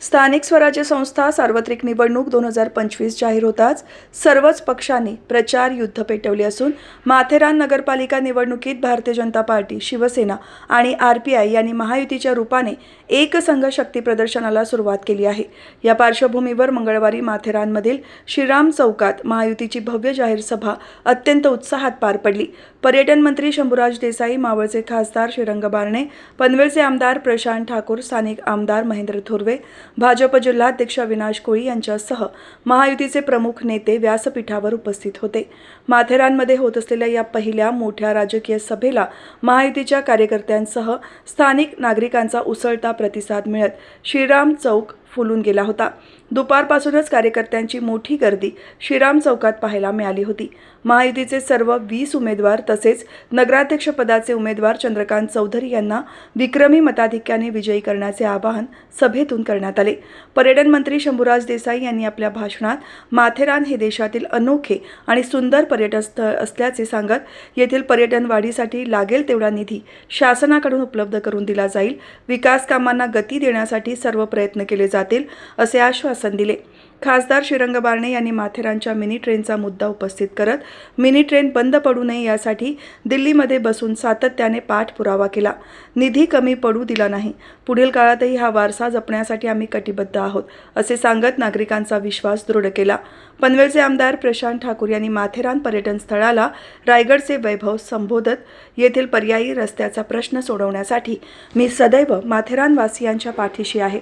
स्थानिक स्वराज्य संस्था सार्वत्रिक निवडणूक दोन हजार पंचवीस जाहीर होताच सर्वच पक्षांनी प्रचार युद्ध पेटवले असून माथेरान नगरपालिका निवडणुकीत भारतीय जनता पार्टी शिवसेना आणि आर पी आय यांनी महायुतीच्या रूपाने एकसंघ शक्ती प्रदर्शनाला सुरुवात केली आहे. या पार्श्वभूमीवर मंगळवारी माथेरानमधील श्रीराम चौकात महायुतीची भव्य जाहीर सभा अत्यंत उत्साहात पार पडली. पर्यटन मंत्री शंभूराज देसाई मावळचे खासदार श्रीरंग बारणे पनवेलचे आमदार प्रशांत ठाकूर स्थानिक आमदार महेंद्र थोरवे भाजप जिल्हाध्यक्ष अविनाश कोळी यांच्यासह महायुतीचे प्रमुख नेते व्यासपीठावर उपस्थित होते. माथेरानमध्ये होत असलेल्या या पहिल्या मोठ्या राजकीय सभेला महायुतीच्या कार्यकर्त्यांसह स्थानिक नागरिकांचा उसळता प्रतिसाद मिळत श्रीराम चौक फुलून गेला होता. दुपारपासूनच कार्यकर्त्यांची मोठी गर्दी श्रीराम चौकात पाहायला मिळाली होती. महायुतीचे सर्व वीस उमेदवार तसेच नगराध्यक्षपदाचे उमेदवार चंद्रकांत चौधरी यांना विक्रमी मताधिक्याने विजयी करण्याचे आवाहन सभेतून करण्यात आले. पर्यटन मंत्री शंभूराज देसाई यांनी आपल्या भाषणात माथेरान हे देशातील अनोखे आणि सुंदर पर्यटन स्थळ असल्याचे सांगत येथील पर्यटन वाढीसाठी लागेल तेवढा निधी शासनाकडून उपलब्ध करून दिला जाईल. विकास कामांना गती देण्यासाठी सर्व प्रयत्न केले जातील असे आश्वासन दिले. खासदार श्रीरंग बारणे यांनी माथेरानच्या मिनी ट्रेनचा मुद्दा उपस्थित करत मिनी ट्रेन बंद पडू नये यासाठी दिल्लीमध्ये बसून सातत्याने पाठपुरावा केला. निधी कमी पडू दिला नाही. पुढील काळातही हा वारसा जपण्यासाठी आम्ही कटिबद्ध आहोत असे सांगत नागरिकांचा विश्वास दृढ केला. पनवेलचे आमदार प्रशांत ठाकूर यांनी माथेरान पर्यटन स्थळाला रायगडचे वैभव संबोधत येथील पर्यायी रस्त्याचा प्रश्न सोडवण्यासाठी मी सदैव माथेरानवासियांच्या पाठीशी आहे.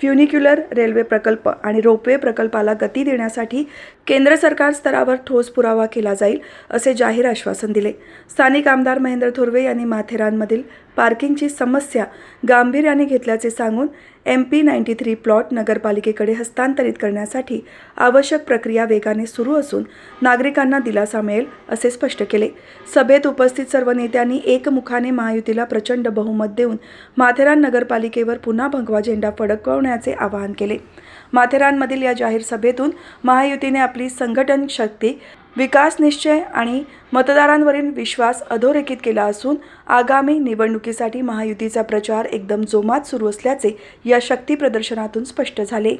फ्युनिक्युलर रेल्वे प्रकल्प आणि रोपवे प्रकल्पाला गती देण्यासाठी केंद्र सरकार स्तरावर ठोस पुरावा केला जाईल असे जाहीर आश्वासन दिले. स्थानिक आमदार महेंद्र थोरवे यांनी माथेरानमधील पार्किंगची समस्या गांभीर्याने घेतल्याचे सांगून M P ninety three plot नगरपालिकेकडे हस्तांतरित करण्यासाठी आवश्यक प्रक्रिया वेगाने सुरू असून नागरिकांना दिलासा मिळेल असे स्पष्ट केले. सभेत उपस्थित सर्व नेत्यांनी एकमुखाने महायुतीला प्रचंड बहुमत देऊन माथेरान नगरपालिकेवर पुन्हा भगवा झेंडा फडकवण्याचे आवाहन केले. माथेरानमधील या जाहीर सभेतून महायुतीने आपली संघटन शक्ती विकास निश्चय आणि मतदारांवरील विश्वास अधोरेखित केला असून आगामी निवडणुकीसाठी महायुतीचा प्रचार एकदम जोमात सुरू असल्याचे या शक्ती प्रदर्शनातून स्पष्ट झाले.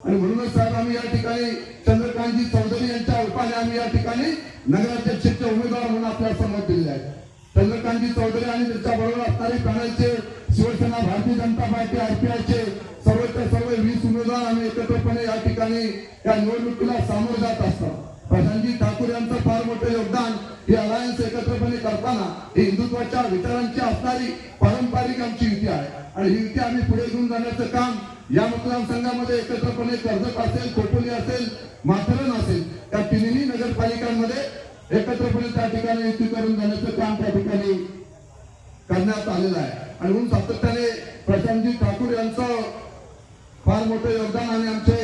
आणि म्हणूनच साहेब आम्ही या ठिकाणी चंद्रकांतजी चौधरी यांच्या रूपाने आम्ही या ठिकाणी नगराध्यक्षचे उमेदवार म्हणून आपल्यासमोर दिले आहेत चंद्रकांतजी चौधरी आणि त्यांच्या बरोबर असणारे पॅनलचे शिवसेना भारतीय जनता पार्टी आरपीआयचे सर्वच्या सर्व वीस उमेदवार आम्ही एकत्रपणे या ठिकाणी या निवडणुकीला सामोरे जात असतात प्रशांतजी ठाकूर यांचं फार मोठं योगदान ही अलायन्स एकत्रपणे करताना ही हिंदुत्वाच्या विचारांची असणारी पारंपरिक आमची युती आहे. आणि ही युती आम्ही पुढे घेऊन जाण्याचं काम या मतदारसंघामध्ये एकत्रपणे कर्जत असेल खोपोली असेल माथेरान असेल या तिन्ही नगरपालिकांमध्ये एकत्रपणे त्या ठिकाणी युती करून जाण्याचं काम त्या ठिकाणी करण्यात आलेलं आहे. आणि म्हणून सातत्याने प्रशांतजी ठाकूर यांचं फार मोठं योगदान आणि आमचे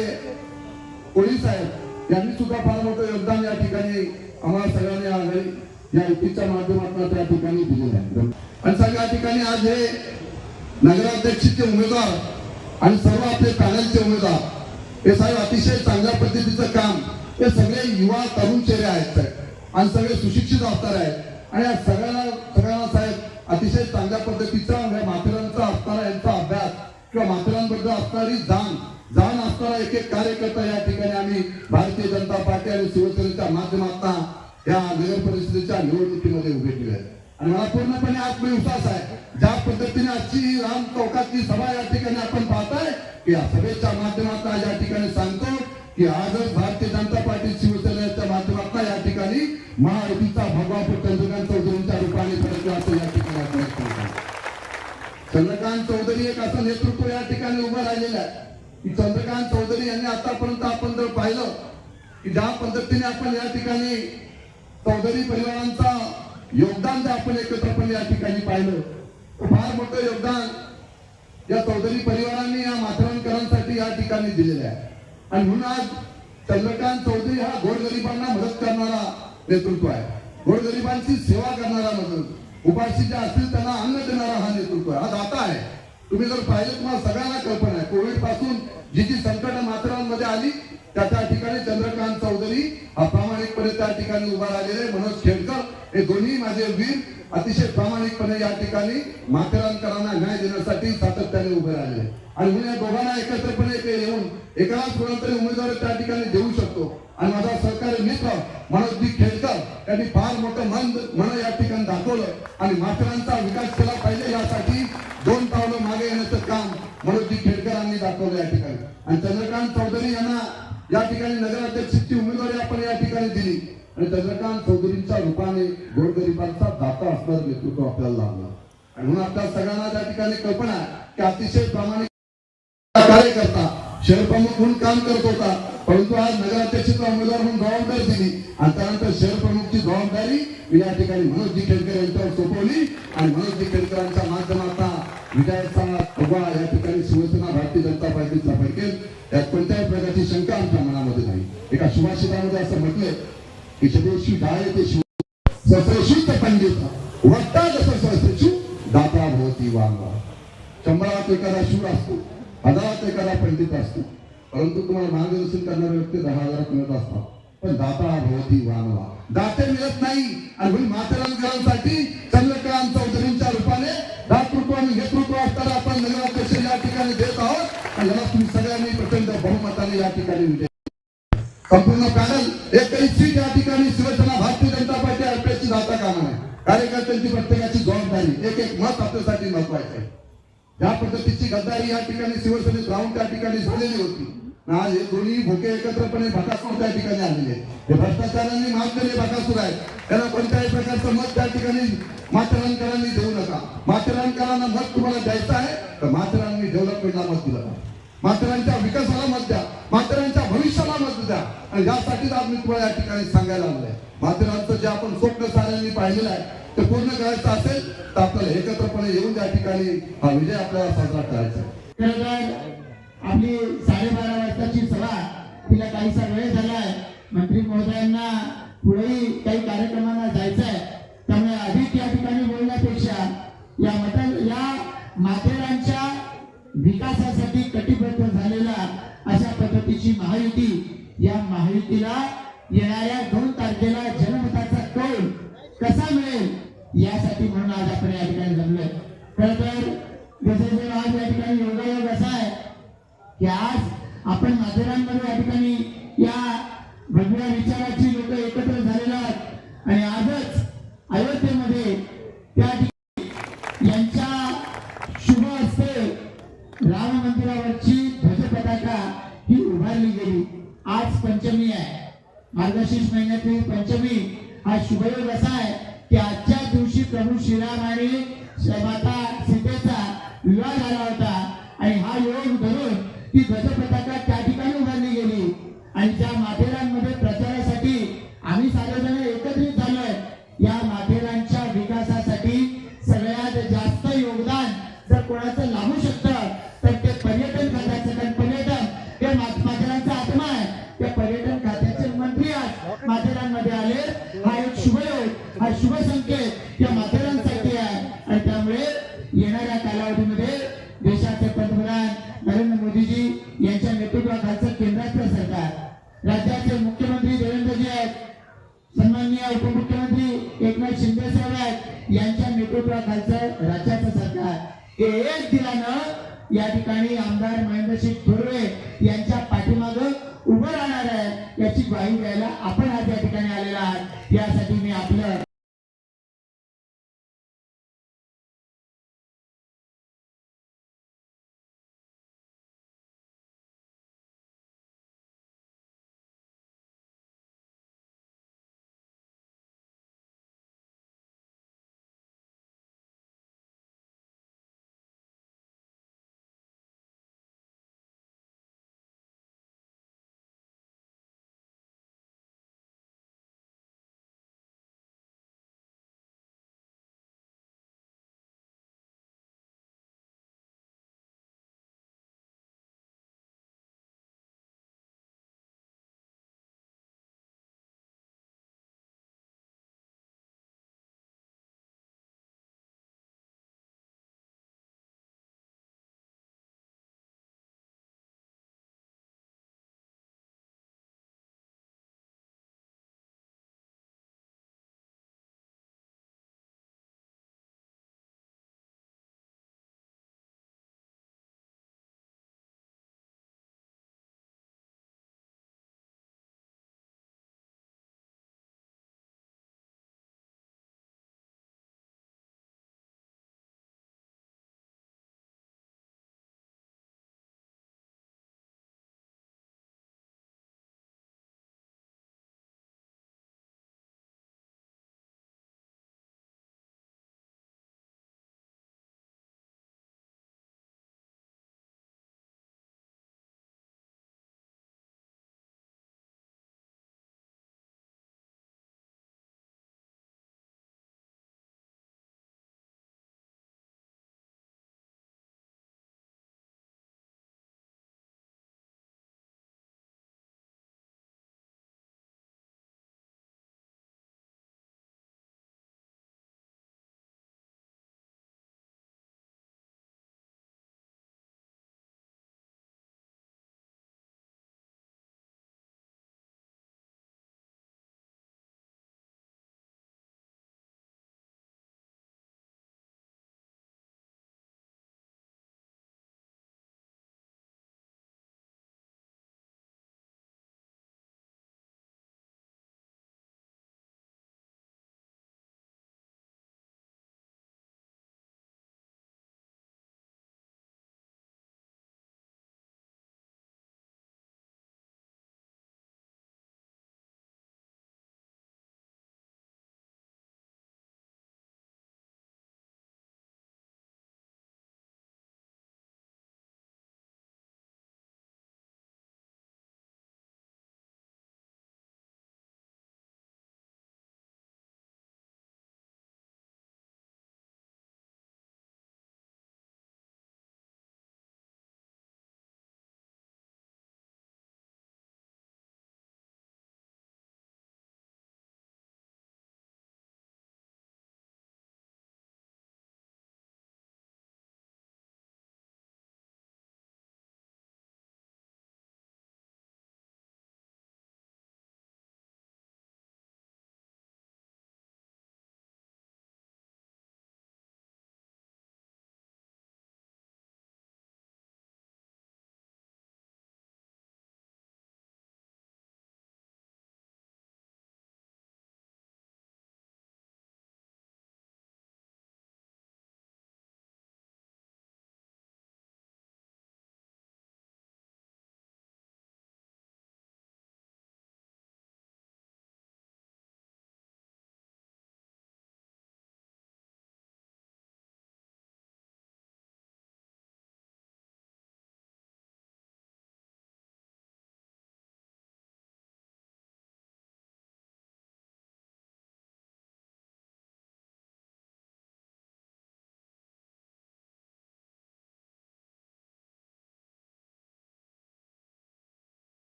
कोळी साहेब यांनी सुद्धा फार मोठं योगदान या ठिकाणी आम्हाला सगळ्यांनी आज या युतीच्या माध्यमातून त्या ठिकाणी दिलेलं आहे आणि सगळ्या ठिकाणी आज हे नगराध्यक्षचे उमेदवार आणि सर्व आपले पॅनलचे उमेदवार हे साहेब अतिशय चांगल्या पद्धतीचं काम हे सगळे युवा तरुण चेहरे आहेत साहेब. आणि सगळे सुशिक्षित असणार आहेत आणि या सगळ्यांना सगळ्यांना साहेब अतिशय चांगल्या पद्धतीचा असणारी जाण जाण असणारा एक एक कार्यकर्ता या ठिकाणी आम्ही भारतीय जनता पार्टी आणि शिवसेनेच्या माध्यमातून या नगर परिषदेच्या निवडणुकीमध्ये उभे केले आणि मला पूर्णपणे आत्मविश्वास आहे ज्या पद्धतीने आजची राम चौकातली सभा या ठिकाणी आपण पाहताय की या सभेच्या माध्यमातून या ठिकाणी सांगतो की आजच भारतीय जनता पार्टी शिवसेनेच्या माध्यमातून या ठिकाणी महायुतीचा भगवापूर चंद्रकांत चौधरींच्या रूपाने फरक असं या ठिकाणी आपण चंद्रकांत चौधरी एक असं नेतृत्व या ठिकाणी उभं राहिलेलं आहे. की चंद्रकांत चौधरी यांनी आतापर्यंत आपण जर पाहिलं की ज्या पद्धतीने आपण या ठिकाणी चौधरी परिवारांचा योगदान जर आपण एकत्रपणे या ठिकाणी पाहिलं तर फार मोठं योगदान या चौधरी परिवारांनी या माथेरानकरांसाठी या ठिकाणी दिलेलं आहे. आणि म्हणून आज चंद्रकांत चौधरी हा गोरगरिबांना मदत करणारा नेतृत्व आहे. गोरगरिबांची सेवा करणारा मदत. उपाशी जे असतील त्यांना अन्न देणारा हा नेतृत्व आहे. हा दाता आहे. तुम्ही जर पाहिलं तुम्हाला सगळ्यांना कल्पना आहे. कोविडपासून जी जी संकट मात्रांमध्ये आली त्या त्या ठिकाणी चंद्रकांत चौधरी हा प्रामाणिकपणे त्या ठिकाणी उभा राहिलेले. मनोज खेडकर हे दोन्ही माझे वीर अतिशय प्रामाणिकपणे या ठिकाणी माथेरानकरांना न्याय देण्यासाठी सातत्याने उभे राहिले. आणि मी या दोघांना एकत्रपणे ते येऊन एकाच कोणातरी उमेदवार त्या ठिकाणी देऊ शकतो. आणि माझा सहकारी मित्र मनोजजी खेडकर यांनी फार मोठं मन मन या ठिकाणी दाखवलं. आणि माथेरानचा विकास केला पाहिजे यासाठी दोन पावलं मागे येण्याचं काम मनोजजी खेडकरांनी दाखवलं या ठिकाणी. आणि चंद्रकांत चौधरी यांना या ठिकाणी नगराध्यक्षाची उमेदवारी आपण या ठिकाणी दिली. आणि चंद्रकांत चौधरींच्या रूपाने गोरगरिबांचा दाता असणार नेतृत्व आपल्याला लाभलं आणि म्हणून आपल्या सगळ्यांना त्या ठिकाणी कल्पना की अतिशय प्रामाणिक कार्यकर्ता शहरप्रमुख म्हणून काम करत होता परंतु आज नगराध्यक्षाचा उमेदवार म्हणून जबाबदारी दिली. आणि त्यानंतर शहर प्रमुखची जबाबदारी मी या ठिकाणी मनोजी खेडकर यांच्यावर सोपवली. आणि मनोजी खेडकरांच्या माध्यमातून विजयाचा फगवा या ठिकाणी शिवसेना भारतीय जनता पार्टीचा फडकेल यात कोणत्याही प्रकारची शंका आमच्या मनामध्ये नाही. एका सुभाषितामध्ये असं म्हटलंय की स्वदेशी शिव ससरेषित पंडित वक्ता जसं सहस्रेषु दाता भवती वांगा. शंभरात एखादा शूर असतो हजारात एखादा पंडित असतो. परंतु तुम्हाला मार्गदर्शन करणारे व्यक्ती दहा हजारात मिळत असतात. पण दाता भवती वानवा दाते मिळत नाही आणि म्हणून माथेरानकरांसाठी चंद्रकांत चौधरींच्या रूपाने दातृत्व आणि नेतृत्व असताना आपण नगराध्यक्ष या ठिकाणी देत आहोत. आणि याला तुम्ही सगळ्यांनी प्रचंड बहुमताने या ठिकाणी संपूर्ण पॅनल एकही सीट या कार्यकर्त्यांची प्रत्येकाची जबाबदारी एक एक मत आपल्यासाठी महत्वाचं आहे. या पद्धतीची गद्दारी या ठिकाणी शिवसेनेत राहून त्या ठिकाणी झालेली होती. आज हे दोन्ही भोके एकत्रपणे भकासूर त्या ठिकाणी आलेले आहेत. हे भ्रष्टाचारांनी मागलेले भकासूर आहेत. त्यांना कोणत्याही प्रकारचं मत त्या ठिकाणी माथेरानकरांनी देऊ नका. माथेरानकरांना मत तुम्हाला द्यायचं आहे तर माथेराननी डेव्हलपमेंटला मत दिलं पाहिजे. माथेरानच्या विकासाला मत द्या. माथेरानच्या भविष्याला मत द्या. आणि यासाठीच आज मी तुम्हाला या ठिकाणी सांगायला आलोय. माथेरानचं जे आपण स्वप्न साऱ्यांनी पाहिलेलं आहे ते पूर्ण करायचं असेल तर आपल्याला एकत्रपणे येऊन त्या ठिकाणी हा विजय आपल्याला साजरा करायचा आपली साडेबारा वाजताची सभा तिला काहीसा वेळ झालाय मंत्री महोदयांना पुढेही काही कार्यक्रमांना जायचं आहे. त्यामुळे अधिक या ठिकाणी बोलण्यापेक्षा या मत या माथेरानच्या विकासासाठी कटिबद्ध झालेला अशा पद्धतीची महायुती या महायुतीला येणाऱ्या दोन तारखेला जनमताचा कौल कसा मिळेल यासाठी म्हणून आज आपण या ठिकाणी जमलोय. खर तर जसे आज या ठिकाणी योगायोग असा आहे की आज आपण माथेरानमध्ये या ठिकाणी या भगव्या विचाराची लोक एकत्र झालेले आहेत. आणि आजच अयोध्येमध्ये त्या ठिकाणी यांच्या शुभ हस्ते राम मंदिरावरची ध्वजपताका ही उभारली गेली. आज पंचमी आहे. मार्गशीर्ष महिन्यातील पंचमी हा शुभयोग असा आहे की आजच्या दिवशी प्रभू श्रीराम आणि माता सीतेचा विवाह झाला होता. माननीय आमदार महेंद्रसिंग थोरवे यांच्या पाठीमाग उभं राहणार आहे याची ग्वाही द्यायला आपण आज या ठिकाणी आलेला आहात. यासाठी मी आपलं